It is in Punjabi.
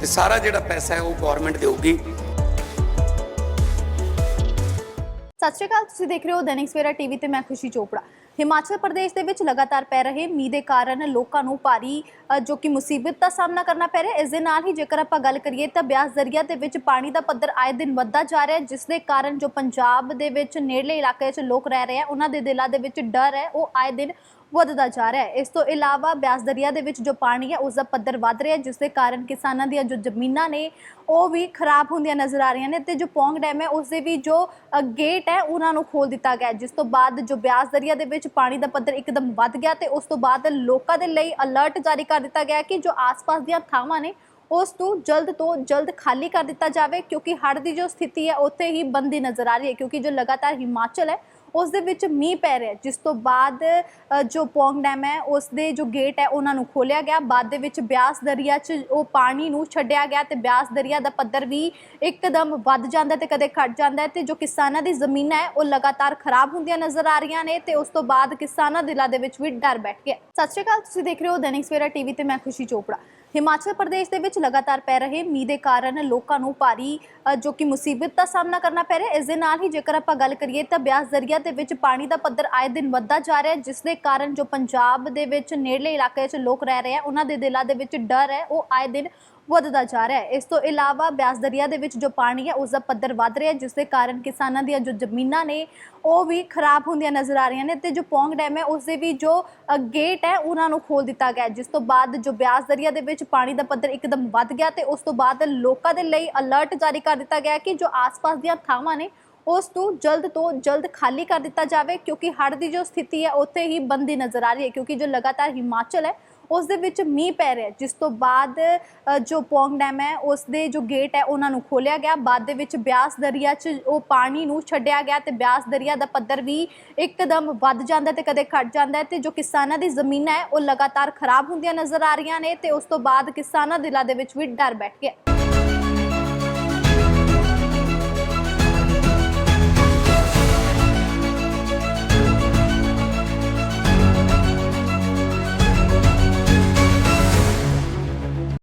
ਤੇ ਸਾਰਾ ਜਿਹੜਾ ਪੈਸਾ ਹੈ ਉਹ ਗਵਰਨਮੈਂਟ ਦੇਊਗੀ ਸਤਿ ਸ਼੍ਰੀ ਅਕਾਲ, ਤੁਸੀਂ ਦੇਖ ਰਹੇ ਹੋ ਦੈਨਿਕ ਸਵੇਰਾ ਟੀਵੀ ਤੇ ਮੈਂ ਖੁਸ਼ੀ ਚੋਪੜਾ ਹਿਮਾਚਲ ਪ੍ਰਦੇਸ਼ ਦੇ ਵਿੱਚ ਲਗਾਤਾਰ ਪੈ ਰਹੇ ਮੀਂਹ ਦੇ ਕਾਰਨ ਲੋਕਾਂ ਨੂੰ ਭਾਰੀ ਜੋ ਕਿ ਮੁਸੀਬਤ ਦਾ ਸਾਹਮਣਾ ਕਰਨਾ ਪੈ ਰਿਹਾ ਹੈ। ਇਸ ਦੇ ਨਾਲ ਹੀ ਜੇਕਰ ਆਪਾਂ ਗੱਲ ਕਰੀਏ ਤਾਂ ਬਿਆਸ ਦਰਿਆ ਦੇ ਵਿੱਚ ਪਾਣੀ ਦਾ ਪੱਧਰ ਆਏ ਦਿਨ ਵੱਧਦਾ ਜਾ ਰਿਹਾ ਹੈ, ਜਿਸ ਦੇ ਕਾਰਨ ਜੋ ਪੰਜਾਬ ਦੇ ਵਿੱਚ ਨੇੜਲੇ ਇਲਾਕੇ 'ਚ ਲੋਕ ਰਹਿ ਰਹੇ ਆ ਉਹਨਾਂ ਦੇ ਦਿਲਾਂ ਦੇ ਵਿੱਚ ਡਰ ਹੈ, ਉਹ ਆਏ ਦਿਨ ਵੱਧਦਾ ਜਾ ਰਿਹਾ ਹੈ। ਇਸ ਤੋਂ ਇਲਾਵਾ ਬਿਆਸ ਦਰਿਆ ਦੇ ਵਿੱਚ ਜੋ ਪਾਣੀ ਹੈ, ਉਸ ਦਾ ਪੱਧਰ ਵੱਧ ਰਿਹਾ ਹੈ, ਜਿਸ ਦੇ ਕਾਰਨ ਕਿਸਾਨਾਂ ਦੀਆਂ ਜੋ ਜ਼ਮੀਨਾਂ ਨੇ, ਉਹ ਵੀ ਖਰਾਬ ਹੁੰਦੀਆਂ ਨਜ਼ਰ ਆ ਰਹੀਆਂ ਨੇ ਤੇ ਜੋ ਪੌਂਗ ਡੈਮ ਹੈ, ਉਸ ਦੇ ਵੀ ਜੋ ਗੇਟ ਹੈ, ਉਹਨਾਂ ਨੂੰ ਖੋਲ ਦਿੱਤਾ ਗਿਆ ਜਿਸ ਤੋਂ ਬਾਅਦ ਜੋ ਬਿਆਸ ਦਰਿਆ ਦੇ ਵਿੱਚ ਪਾਣੀ ਦਾ ਪੱਧਰ ਇੱਕਦਮ ਵੱਧ ਗਿਆ ਤੇ ਉਸ ਤੋਂ ਬਾਅਦ ਲੋਕਾਂ ਦੇ ਲਈ ਅਲਰਟ ਜਾਰੀ ਕਰ ਦਿੱਤਾ ਗਿਆ ਕਿ ਜੋ ਆਸ-ਪਾਸ ਦੀਆਂ ਥਾਵਾਂ ਨੇ, ਉਸ ਨੂੰ ਜਲਦ ਤੋਂ ਜਲਦ ਖਾਲੀ ਕਰ ਦਿੱਤਾ ਜਾਵੇ ਕਿਉਂਕਿ ਹੜ੍ਹ ਦੀ ਜੋ ਸਥਿਤੀ ਹੈ, ਉੱਥੇ ਹੀ ਬੰਦੀ ਨਜ਼ਰ ਆ ਰਹੀ ਹੈ ਕਿਉਂਕਿ ਜੋ ਲਗਾਤਾਰ ਹਿਮਾਚਲ ਹੈ ਉਸ ਦੇ ਵਿੱਚ ਮੀਂਹ ਪੈ ਰਿਹਾ ਜਿਸ ਤੋਂ ਬਾਅਦ ਜੋ ਪੌਂਗ ਡੈਮ ਹੈ ਉਸ ਦੇ ਜੋ ਗੇਟ ਹੈ, ਉਹਨਾਂ ਨੂੰ ਖੋਲਿਆ ਗਿਆ। ਬਾਅਦ ਦੇ ਵਿੱਚ ਬਿਆਸ ਦਰਿਆ 'ਚ ਉਹ ਪਾਣੀ ਨੂੰ ਛੱਡਿਆ ਗਿਆ ਤੇ ਬਿਆਸ ਦਰਿਆ ਦਾ ਪੱਧਰ ਵੀ ਇੱਕਦਮ ਵੱਧ ਜਾਂਦਾ ਤੇ ਕਦੇ ਘਟ ਜਾਂਦਾ ਹੈ ਤੇ ਜੋ ਕਿਸਾਨਾਂ ਦੀ ਜ਼ਮੀਨਾਂ ਹੈ, ਉਹ ਲਗਾਤਾਰ ਖਰਾਬ ਹੁੰਦੀਆਂ ਨਜ਼ਰ ਆ ਰਹੀਆਂ ਨੇ ਤੇ ਉਸ ਤੋਂ ਬਾਅਦ ਕਿਸਾਨਾਂ ਦਿਲਾਂ ਦੇ ਵਿੱਚ ਵੀ ਡਰ ਬੈਠ ਗਿਆ ਸਤਿ ਸ਼੍ਰੀ ਅਕਾਲ, ਤੁਸੀਂ ਦੇਖ ਰਹੇ ਹੋ ਦੈਨਿਕ ਸਵੇਰਾ ਟੀਵੀ ਤੇ ਮੈਂ ਖੁਸ਼ੀ ਚੋਪੜਾ। ਹਿਮਾਚਲ ਪ੍ਰਦੇਸ਼ ਦੇ ਵਿੱਚ ਲਗਾਤਾਰ ਪੈ ਰਹੇ ਮੀਂਹ ਦੇ ਕਾਰਨ ਲੋਕਾਂ ਨੂੰ ਭਾਰੀ ਜੋ ਕਿ ਮੁਸੀਬਤ ਦਾ ਸਾਹਮਣਾ ਕਰਨਾ ਪੈ ਰਿਹਾ ਇਸ ਦੇ ਨਾਲ ਹੀ ਜੇਕਰ ਆਪਾਂ ਗੱਲ ਕਰੀਏ ਤਾਂ ਬਿਆਸ ਦਰਿਆ ਦੇ ਵਿੱਚ ਪਾਣੀ ਦਾ ਪੱਧਰ ਆਏ ਦਿਨ ਵੱਧਦਾ ਜਾ ਰਿਹਾ ਜਿਸ ਦੇ ਕਾਰਨ ਜੋ ਪੰਜਾਬ ਦੇ ਵਿੱਚ ਨੇੜਲੇ ਇਲਾਕੇ 'ਚ ਲੋਕ ਰਹਿ ਰਹੇ ਆ ਉਹਨਾਂ ਦੇ ਦਿਲਾਂ ਦੇ ਵਿੱਚ ਡਰ ਹੈ। ਉਹ ਆਏ ਦਿਨ ਵੱਧਦਾ ਜਾ ਰਿਹਾ ਹੈ। ਇਸ ਤੋਂ ਇਲਾਵਾ ਬਿਆਸ ਦਰਿਆ ਦੇ ਵਿੱਚ ਜੋ ਪਾਣੀ ਹੈ, ਉਸ ਦਾ ਪੱਧਰ ਵੱਧ ਰਿਹਾ ਹੈ, ਜਿਸ ਦੇ ਕਾਰਨ ਕਿਸਾਨਾਂ ਦੀਆਂ ਜੋ ਜ਼ਮੀਨਾਂ ਨੇ, ਉਹ ਵੀ ਖਰਾਬ ਹੁੰਦੀਆਂ ਨਜ਼ਰ ਆ ਰਹੀਆਂ ਨੇ ਤੇ ਜੋ ਪੌਂਗ ਡੈਮ ਹੈ, ਉਸ ਦੇ ਵੀ ਜੋ ਗੇਟ ਹੈ, ਉਹਨਾਂ ਨੂੰ ਖੋਲ ਦਿੱਤਾ ਗਿਆ ਜਿਸ ਤੋਂ ਬਾਅਦ ਜੋ ਬਿਆਸ ਦਰਿਆ ਦੇ ਵਿੱਚ ਪਾਣੀ ਦਾ ਪੱਧਰ ਇੱਕਦਮ ਵੱਧ ਗਿਆ ਤੇ ਉਸ ਤੋਂ ਬਾਅਦ ਲੋਕਾਂ ਦੇ ਲਈ ਅਲਰਟ ਜਾਰੀ ਕਰ ਦਿੱਤਾ ਗਿਆ ਕਿ ਜੋ ਆਸ-ਪਾਸ ਦੀਆਂ ਥਾਵਾਂ ਨੇ, ਉਸ ਨੂੰ ਜਲਦ ਤੋਂ ਜਲਦ ਖਾਲੀ ਕਰ ਦਿੱਤਾ ਜਾਵੇ, ਕਿਉਂਕਿ ਹੜ੍ਹ ਦੀ ਜੋ ਸਥਿਤੀ ਹੈ, ਉੱਥੇ ਹੀ ਬੰਦੀ ਨਜ਼ਰ ਆ ਰਹੀ ਹੈ, ਕਿਉਂਕਿ ਜੋ ਲਗਾਤਾਰ ਹਿਮਾਚਲ ਹੈ ਉਸ ਦੇ ਵਿੱਚ ਮੀਂਹ ਪੈ ਰਿਹਾ ਜਿਸ ਤੋਂ ਬਾਅਦ ਜੋ ਪੌਂਗ ਡੈਮ ਹੈ ਉਸ ਦੇ ਜੋ ਗੇਟ ਹੈ, ਉਹਨਾਂ ਨੂੰ ਖੋਲਿਆ ਗਿਆ। ਬਾਅਦ ਦੇ ਵਿੱਚ ਬਿਆਸ ਦਰਿਆ 'ਚ ਉਹ ਪਾਣੀ ਨੂੰ ਛੱਡਿਆ ਗਿਆ ਤੇ ਬਿਆਸ ਦਰਿਆ ਦਾ ਪੱਧਰ ਵੀ ਇੱਕਦਮ ਵੱਧ ਜਾਂਦਾ ਤੇ ਕਦੇ ਘਟ ਜਾਂਦਾ ਹੈ ਤੇ ਜੋ ਕਿਸਾਨਾਂ ਦੀ ਜ਼ਮੀਨਾਂ ਹੈ, ਉਹ ਲਗਾਤਾਰ ਖਰਾਬ ਹੁੰਦੀਆਂ ਨਜ਼ਰ ਆ ਰਹੀਆਂ ਨੇ ਤੇ ਉਸ ਤੋਂ ਬਾਅਦ ਕਿਸਾਨਾਂ ਦਿਲਾਂ ਦੇ ਵਿੱਚ ਵੀ ਡਰ ਬੈਠ ਗਿਆ